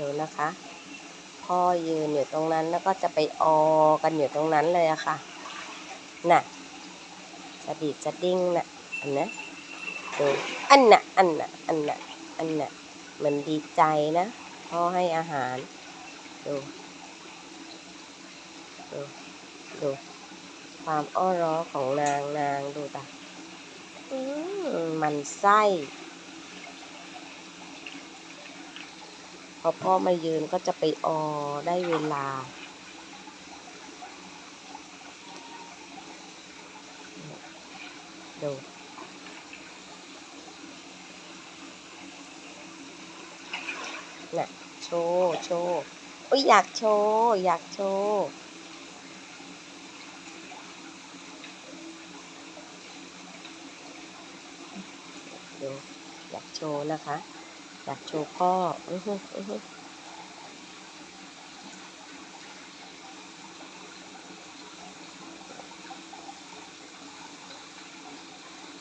ดูนะคะ พ่อยืนอยู่ตรงนั้นแล้วก็จะไปออกันอยู่ตรงนั้นเลยอะค่ะ น่ะจะดีจะดิ้งน่ะอันนะดูอันน่ะอันน่ะอันน่ะอันน่ะมันดีใจนะพ่อให้อาหารดูดูดูความอ้อร้อของนางนางดูตาอืมมันไส้ พอพ่อมายืนก็จะไปออได้เวลา ดูน่ะโชว์โชว์อุ้ยอยากโชว์อยากโชว์ดูอยากโชว์นะคะ อยากโชว์พ่อเออเออ